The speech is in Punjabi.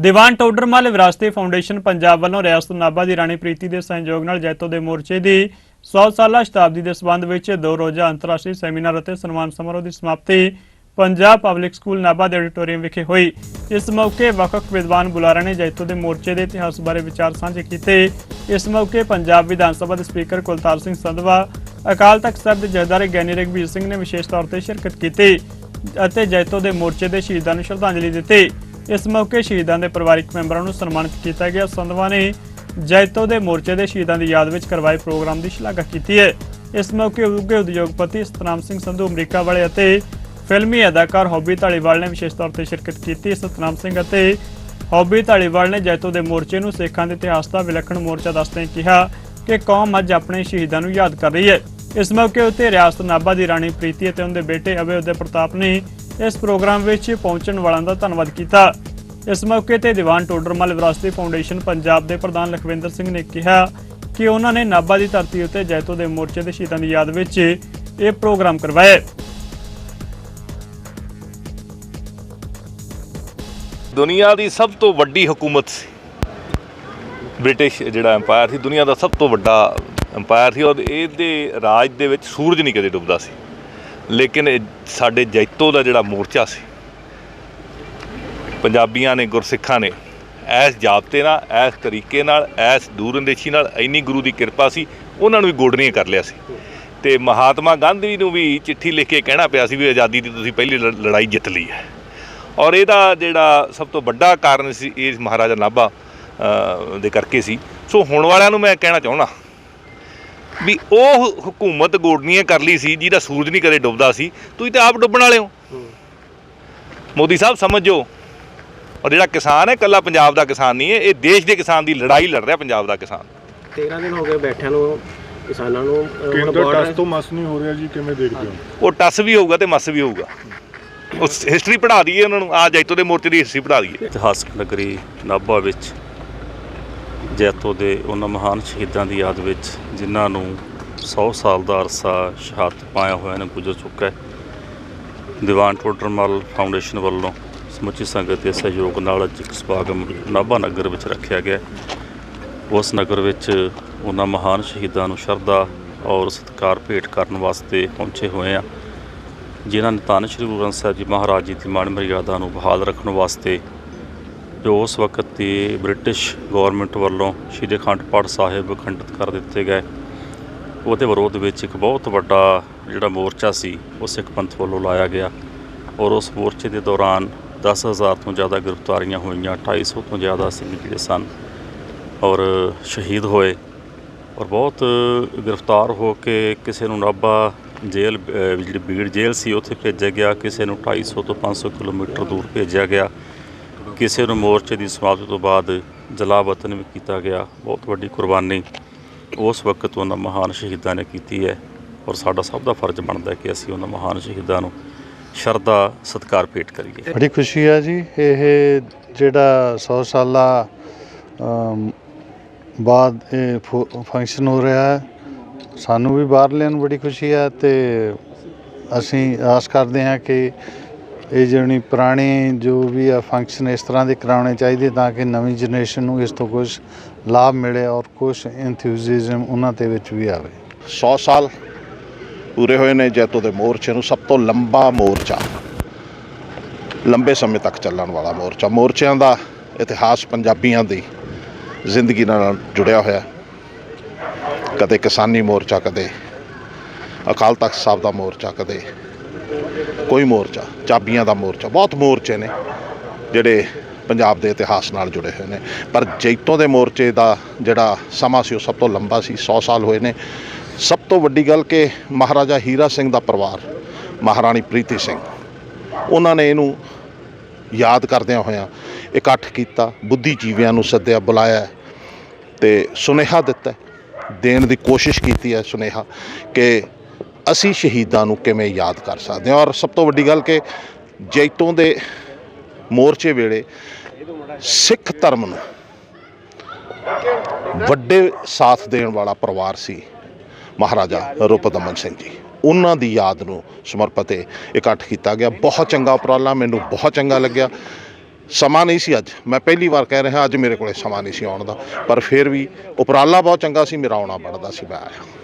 ਦੀਵਾਨ ਟੋਡਰਮਲ ਵਿਰਾਸਤੀ ਫਾਊਂਡੇਸ਼ਨ ਪੰਜਾਬ ਵੱਲੋਂ ਰਿਆਸਤ ਨਾਭਾ ਦੀ ਰਾਣੀ ਪ੍ਰੀਤੀ ਦੇ ਸਹਿਯੋਗ ਨਾਲ ਜੈਤੋ ਦੇ ਮੋਰਚੇ ਦੀ 100 ਸਾਲਾ ਸ਼ਤਾਬਦੀ ਦੇ ਸਬੰਧ ਵਿੱਚ ਦੋ ਰੋਜ਼ਾ ਅੰਤਰਰਾਸ਼ਟਰੀ ਸੈਮੀਨਾਰ ਅਤੇ ਸਨਮਾਨ ਸਮਾਰੋਹ ਦੀ ਸਮਾਪਤੀ ਪੰਜਾਬ ਪਬਲਿਕ ਸਕੂਲ ਨਾਭਾ ਦੇ ਆਡੀਟੋਰੀਅਮ ਵਿਖੇ ਹੋਈ। ਇਸ ਮੌਕੇ ਵੱਖ-ਵੱਖ ਵਿਦਵਾਨ ਬੁਲਾਰਿਆਂ ਨੇ ਜੈਤੋ ਦੇ ਮੋਰਚੇ ਦੇ ਇਤਿਹਾਸ ਬਾਰੇ ਵਿਚਾਰ ਸਾਂਝੇ ਕੀਤੇ। ਇਸ ਮੌਕੇ ਪੰਜਾਬ ਵਿਧਾਨ ਸਭਾ ਦੇ ਸਪੀਕਰ ਕੁਲਤਾਰ ਸਿੰਘ ਸੰਧਵਾ, ਅਕਾਲ ਤਖਤ ਸਾਹਿਬ ਦੇ ਜਥੇਦਾਰ ਗਿਆਨੀ ਰਘਬੀਰ ਸਿੰਘ ਨੇ ਵਿਸ਼ੇਸ਼ ਤੌਰ ਤੇ ਸ਼ਿਰਕਤ ਕੀਤੀ ਅਤੇ ਜੈਤੋ ਦੇ ਮੋਰਚੇ ਦੇ ਸ਼ਹੀਦਾਂ ਨੂੰ ਸ਼ਰਧਾਂਜਲੀ ਦਿੱਤੀ। ਇਸ ਮੌਕੇ ਸ਼ਹੀਦਾਂ ਦੇ ਪਰਿਵਾਰਕ ਮੈਂਬਰਾਂ ਨੂੰ ਸਨਮਾਨਿਤ ਕੀਤਾ ਗਿਆ। ਸੰਧਵਾ ਨੇ ਜੈਤੋ ਦੇ ਮੋਰਚੇ ਦੇ ਸ਼ਹੀਦਾਂ ਦੀ ਯਾਦ ਵਿੱਚ ਕਰਵਾਏ ਪ੍ਰੋਗਰਾਮ ਦੀ ਸ਼ਲਾਘਾ ਕੀਤੀ ਹੈ। ਇਸ ਮੌਕੇ ਉੱਘੇ ਉਦਯੋਗਪਤੀ ਸਤਨਾਮ ਸਿੰਘ ਸੰਧੂ, ਅਮਰੀਕਾ ਵਾਲੇ ਅਤੇ ਫਿਲਮੀ ਅਦਾਕਾਰ ਹੌਬੀ ਢਾਲੀਵਾਲ ਨੇ ਵਿਸ਼ੇਸ਼ ਤੌਰ ਤੇ ਸ਼ਿਰਕਤ ਕੀਤੀ। ਸਤਨਾਮ ਸਿੰਘ ਅਤੇ ਹੌਬੀ ਢਾਲੀਵਾਲ ਨੇ ਜੈਤੋ ਦੇ ਮੋਰਚੇ ਨੂੰ ਸਿੱਖਾਂ ਦੇ ਇਤਿਹਾਸ ਦਾ ਵਿਲੱਖਣ ਮੋਰਚਾ ਦੱਸਦੇ ਕਿਹਾ ਕਿ ਕੌਮ ਅੱਜ ਆਪਣੇ ਸ਼ਹੀਦਾਂ ਨੂੰ ਯਾਦ ਕਰ ਰਹੀ ਹੈ। ਇਸ ਮੌਕੇ ਉੱਤੇ ਰਿਆਸਤ ਨਾਭਾ ਦੀ ਰਾਣੀ ਪ੍ਰੀਤੀ ਅਤੇ ਉਹਦੇ ਬੇਟੇ ਅਭੈ ਉਦੇ ਪ੍ਰਤਾਪ ਨੇ ਇਸ ਪ੍ਰੋਗਰਾਮ ਵਿੱਚ ਪਹੁੰਚਣ ਵਾਲਿਆਂ ਦਾ ਧੰਨਵਾਦ ਕੀਤਾ। ਇਸ ਮੌਕੇ ਤੇ ਦੀਵਾਨ ਟੋਡਰਮਲ ਵਿਰਾਸਤੀ ਫਾਊਂਡੇਸ਼ਨ ਪੰਜਾਬ ਦੇ ਪ੍ਰਧਾਨ ਲਖਵਿੰਦਰ ਸਿੰਘ ਨੇ ਕਿਹਾ ਕਿ ਉਹਨਾਂ ਨੇ ਨਾਭਾ ਦੀ ਧਰਤੀ ਉੱਤੇ ਜੈਤੋ ਦੇ ਮੋਰਚੇ ਦੇ ਸ਼ਹੀਦਾਂ ਦੀ ਯਾਦ ਵਿੱਚ ਇਹ ਪ੍ਰੋਗਰਾਮ ਕਰਵਾਇਆ। ਹੈ। ਦੁਨੀਆ ਦੀ ਸਭ ਤੋਂ ਵੱਡੀ ਹਕੂਮਤ ਸੀ। ਬ੍ਰਿਟਿਸ਼ ਜਿਹੜਾ ਐਮਪਾਇਰ ਸੀ, ਦੁਨੀਆ ਦਾ ਸਭ ਤੋਂ ਵੱਡਾ ਐਮਪਾਇਰ ਸੀ ਔਰ ਇਹਦੇ ਰਾਜ ਦੇ ਵਿੱਚ ਸੂਰਜ ਨਹੀਂ ਕਦੇ ਡੁੱਬਦਾ ਸੀ। ਲੇਕਿਨ ਸਾਡੇ ਜੈਤੋ ਦਾ ਜਿਹੜਾ ਮੋਰਚਾ ਸੀ, ਪੰਜਾਬੀਆਂ ਨੇ, ਗੁਰਸਿੱਖਾਂ ਨੇ ਐਸ ਜਾਬਤੇ ਨਾਲ ਐਸ ਤਰੀਕੇ ਨਾਲ ਐਸ ਦੂਰਅੰਦੇਸ਼ੀ ਨਾਲ ਇੰਨੀ ਗੁਰੂ ਦੀ ਕਿਰਪਾ ਸੀ, ਉਹਨਾਂ ਨੂੰ ਵੀ ਗੋਡਨੀਆਂ ਕਰ ਲਿਆ ਸੀ। ਤੇ ਮਹਾਤਮਾ ਗਾਂਧੀ ਨੂੰ ਵੀ ਚਿੱਠੀ ਲਿਖ ਕੇ ਕਹਿਣਾ ਪਿਆ ਸੀ ਵੀ ਆਜ਼ਾਦੀ ਦੀ ਤੁਸੀਂ ਪਹਿਲੀ ਲ- ਲੜਾਈ ਜਿੱਤ ਲਈ ਹੈ। ਔਰ ਇਹਦਾ ਜਿਹੜਾ ਸਭ ਤੋਂ ਵੱਡਾ ਕਾਰਨ ਸੀ, ਇਹ ਮਹਾਰਾਜਾ ਨਾਭਾ ਦੇ ਕਰਕੇ ਸੀ। ਸੋ ਹੁਣ ਵਾਲਿਆਂ ਨੂੰ ਮੈਂ ਕਹਿਣਾ ਚਾਹੁੰਦਾ ਵੀ ਉਹ ਹਕੂਮਤ ਗੋਡਨੀਆਂ ਕਰ ਲਈ ਸੀ ਜਿਹਦਾ ਸੂਰਜ ਨਹੀਂ ਕਦੇ ਡੁੱਬਦਾ ਸੀ। ਤੁਸੀਂ ਤਾਂ ਆਪ ਡੁੱਬਣ ਵਾਲੇ ਹੋ। ਮੋਦੀ ਸਾਹਿਬ ਸਮਝੋ। ਔਰ ਜਿਹੜਾ ਕਿਸਾਨ ਹੈ ਕੱਲਾ ਪੰਜਾਬ ਦਾ ਕਿਸਾਨ ਨਹੀਂ ਹੈ ਇਹ ਦੇਸ਼ ਦੇ ਕਿਸਾਨ ਦੀ ਲੜਾਈ ਲੜ ਰਿਹਾ ਪੰਜਾਬ ਦਾ ਕਿਸਾਨ। 13 ਦਿਨ ਹੋ ਗਏ ਬੈਠਿਆਂ ਨੂੰ ਕਿਸਾਨਾਂ ਨੂੰ ਕੇਂਦਰ ਟਸ ਤੋਂ ਮਸ ਨਹੀਂ ਹੋ ਰਿਹਾ ਜੀ ਕਿਵੇਂ ਦੇਖਦੇ ਹੋ? ਉਹ ਟਸ ਵੀ ਹੋਊਗਾ ਤੇ ਮਸ ਵੀ ਹੋਊਗਾ। ਉਸ ਹਿਸਟਰੀ ਪੜ੍ਹਾ ਦਈਏ ਉਹਨਾਂ ਨੂੰ। ਆ ਜੈਤੋ ਦੇ ਮੋਰਚੇ ਦੀ ਹਿਸਟਰੀ ਪੜ੍ਹਾ ਦਈਏ। ਇਤਿਹਾਸਕ ਨਗਰੀ ਨਾਭਾ ਵਿੱਚ ਜੈਤੋ ਦੇ ਉਹਨਾਂ ਮਹਾਨ ਸ਼ਹੀਦਾਂ ਦੀ ਯਾਦ ਵਿੱਚ ਜਿਨ੍ਹਾਂ ਨੂੰ 100 ਸਾਲ ਦਾ ਅਰਸਾ ਸ਼ਹਾਦਤ ਪਾਇਆ ਹੋਇਆ ਨੇ ਗੁਜ਼ਰ ਚੁੱਕਾ ਹੈ। ਦੀਵਾਨ ਟੋਡਰਮਲ ਫਾਊਂਡੇਸ਼ਨ ਵੱਲੋਂ ਸਮੁੱਚੀ ਸੰਗਤ ਦੇ ਸਹਿਯੋਗ ਨਾਲ ਅੱਜ ਇੱਕ ਸਮਾਗਮ ਨਾਭਾ ਨਗਰ ਵਿੱਚ ਰੱਖਿਆ ਗਿਆ ਉਸ ਨਗਰ ਵਿੱਚ ਉਹਨਾਂ ਮਹਾਨ ਸ਼ਹੀਦਾਂ ਨੂੰ ਸ਼ਰਧਾ ਔਰ ਸਤਿਕਾਰ ਭੇਟ ਕਰਨ ਵਾਸਤੇ ਪਹੁੰਚੇ ਹੋਏ ਆ ਜਿਨ੍ਹਾਂ ਨੇ ਧੰਨ ਸ਼੍ਰੀ ਗੁਰੂ ਗ੍ਰੰਥ ਸਾਹਿਬ ਜੀ ਮਹਾਰਾਜ ਜੀ ਦੀ ਮਾਣ ਮਰਿਆਦਾ ਨੂੰ ਬਹਾਲ ਰੱਖਣ ਵਾਸਤੇ ਜੋ ਉਸ ਵਕਤ ਦੀ ਬ੍ਰਿਟਿਸ਼ ਗਵਰਨਮੈਂਟ ਵੱਲੋਂ ਸ਼੍ਰੀ ਅਖੰਡ ਪਾਠ ਸਾਹਿਬ ਖੰਡਿਤ ਕਰ ਦਿੱਤੇ ਗਏ। ਉਹਦੇ ਵਿਰੋਧ ਵਿੱਚ ਇੱਕ ਬਹੁਤ ਵੱਡਾ ਜਿਹੜਾ ਮੋਰਚਾ ਸੀ, ਉਹ ਸਿੱਖ ਪੰਥ ਵੱਲੋਂ ਲਾਇਆ ਗਿਆ ਔਰ ਉਸ ਮੋਰਚੇ ਦੇ ਦੌਰਾਨ 10000 ਤੋਂ ਜ਼ਿਆਦਾ ਗ੍ਰਿਫਤਾਰੀਆਂ ਹੋਈਆਂ 250 ਤੋਂ ਜ਼ਿਆਦਾ ਸਿੰਘ ਜਿਹੜੇ ਸਨ ਔਰ ਸ਼ਹੀਦ ਹੋਏ ਔਰ ਬਹੁਤ ਗ੍ਰਿਫਤਾਰ ਹੋ ਕੇ ਕਿਸੇ ਨੂੰ ਨਾਭਾ ਜੇਲ੍ਹ ਜਿਹੜੀ ਬੀੜ ਜੇਲ੍ਹ ਸੀ, ਉੱਥੇ ਭੇਜਿਆ ਗਿਆ, ਕਿਸੇ ਨੂੰ 250 ਤੋਂ 500 ਕਿਲੋਮੀਟਰ ਦੂਰ ਭੇਜਿਆ ਗਿਆ। ਕਿਸੇ ਨੂੰ ਮੋਰਚੇ ਦੀ ਸਮਾਪਤੀ ਤੋਂ ਬਾਅਦ ਜਲਾ ਵਤਨ ਵੀ ਕੀਤਾ ਗਿਆ। ਬਹੁਤ ਵੱਡੀ ਕੁਰਬਾਨੀ ਉਸ ਵਕਤ ਉਹਨਾਂ ਮਹਾਨ ਸ਼ਹੀਦਾਂ ਨੇ ਕੀਤੀ ਹੈ ਔਰ ਸਾਡਾ ਸਭ ਦਾ ਫਰਜ਼ ਬਣਦਾ ਹੈ ਕਿ ਅਸੀਂ ਉਹਨਾਂ ਮਹਾਨ ਸ਼ਹੀਦਾਂ ਨੂੰ ਸ਼ਰਧਾ, ਸਤਿਕਾਰ ਭੇਟ ਕਰੀਏ। ਬੜੀ ਖੁਸ਼ੀ ਹੈ ਜੀ, ਇਹ ਜਿਹੜਾ 100 ਸਾਲਾ ਬਾਅਦ ਇਹ ਫੰਕਸ਼ਨ ਹੋ ਰਿਹਾ ਹੈ, ਸਾਨੂੰ ਵੀ ਬਾਹਰ ਲੈਣ ਬੜੀ ਖੁਸ਼ੀ ਹੈ ਤੇ ਅਸੀਂ ਆਸ ਕਰਦੇ ਹਾਂ ਕਿ ਇਹ ਜਿਹੜੀ ਪੁਰਾਣੇ ਜੋ ਵੀ ਆ ਫੰਕਸ਼ਨ ਇਸ ਤਰ੍ਹਾਂ ਦੇ ਕਰਾਉਣੇ ਚਾਹੀਦੇ ਤਾਂ ਕਿ ਨਵੀਂ ਜਨਰੇਸ਼ਨ ਨੂੰ ਇਸ ਤੋਂ ਕੁਝ ਲਾਭ ਮਿਲੇ ਔਰ ਕੁਝ ਐਂਥੂਸੀਜ਼ਮ ਉਹਨਾਂ ਦੇ ਵਿੱਚ ਵੀ ਆਵੇ। 100 ਸਾਲ ਪੂਰੇ ਹੋਏ ਨੇ ਜੈਤੋ ਦੇ ਮੋਰਚੇ ਨੂੰ, ਸਭ ਤੋਂ ਲੰਬਾ ਮੋਰਚਾ। ਲੰਬੇ ਸਮੇਂ ਤੱਕ ਚੱਲਣ ਵਾਲਾ ਮੋਰਚਾ। ਮੋਰਚਿਆਂ ਦਾ ਇਤਿਹਾਸ ਪੰਜਾਬੀਆਂ ਦੀ ਜ਼ਿੰਦਗੀ ਨਾਲ ਜੁੜਿਆ ਹੋਇਆ। ਕਦੇ ਕਿਸਾਨੀ ਮੋਰਚਾ, ਕਦੇ ਅਕਾਲ ਤਖਤ ਸਾਹਿਬ ਦਾ ਮੋਰਚਾ, ਕਦੇ ਕੋਈ ਮੋਰਚਾ, ਚਾਬੀਆਂ ਦਾ ਮੋਰਚਾ, ਬਹੁਤ ਮੋਰਚੇ ਨੇ, ਜਿਹੜੇ ਪੰਜਾਬ ਦੇ ਇਤਿਹਾਸ ਨਾਲ ਜੁੜੇ ਹੋਏ ਨੇ। ਪਰ ਜੈਤੋ ਦੇ ਮੋਰਚੇ ਦਾ ਜਿਹੜਾ ਸਮਾਂ ਸੀ, ਉਹ ਸਭ ਤੋਂ ਲੰਬਾ ਸੀ 100 ਸਾਲ ਹੋਏ ਨੇ। ਸਭ ਤੋਂ ਵੱਡੀ ਗੱਲ ਕਿ ਮਹਾਰਾਜਾ ਹੀਰਾ ਸਿੰਘ ਦਾ ਪਰਿਵਾਰ, ਮਹਾਰਾਣੀ ਪ੍ਰੀਤੀ ਸਿੰਘ, ਉਹਨਾਂ ਨੇ ਇਹਨੂੰ ਯਾਦ ਕਰਦਿਆਂ ਹੋਇਆਂ ਇਕੱਠ ਕੀਤਾ, ਬੁੱਧੀਜੀਵੀਆਂ ਨੂੰ ਸੱਦਿਆ, ਬੁਲਾਇਆ ਤੇ ਸੁਨੇਹਾ ਦਿੱਤਾ। ਦੇਣ ਦੀ ਕੋਸ਼ਿਸ਼ ਕੀਤੀ ਹੈ ਸੁਨੇਹਾ ਕਿ ਅਸੀਂ ਸ਼ਹੀਦਾਂ ਨੂੰ ਕਿਵੇਂ ਯਾਦ ਕਰ ਸਕਦੇ ਹਾਂ? ਔਰ ਸਭ ਤੋਂ ਵੱਡੀ ਗੱਲ ਕਿ ਜੈਤੋਂ ਦੇ ਮੋਰਚੇ ਵੇਲੇ ਸਿੱਖ ਧਰਮ ਨੂੰ ਵੱਡੇ ਸਾਥ ਦੇਣ ਵਾਲਾ ਪਰਿਵਾਰ ਸੀ ਮਹਾਰਾਜਾ ਰੂਪਦਮਨ ਸਿੰਘ ਜੀ। ਉਹਨਾਂ ਦੀ ਯਾਦ ਨੂੰ ਸਮਰਪਿਤ ਇਕੱਠ ਕੀਤਾ ਗਿਆ। ਬਹੁਤ ਚੰਗਾ ਉਪਰਾਲਾ, ਮੈਨੂੰ ਬਹੁਤ ਚੰਗਾ ਲੱਗਿਆ। ਸਮਾਂ ਨਹੀਂ ਸੀ ਅੱਜ। ਮੈਂ ਪਹਿਲੀ ਵਾਰ ਕਹਿ ਰਿਹਾ, ਅੱਜ ਮੇਰੇ ਕੋਲੇ ਸਮਾਂ ਨਹੀਂ ਸੀ ਆਉਣ ਦਾ। ਪਰ ਫਿਰ ਵੀ ਉਪਰਾਲਾ ਬਹੁਤ ਚੰਗਾ ਸੀ, ਮੇਰਾ ਆਉਣਾ ਬਣਦਾ ਸੀ, ਮੈਂ ਆਇਆ।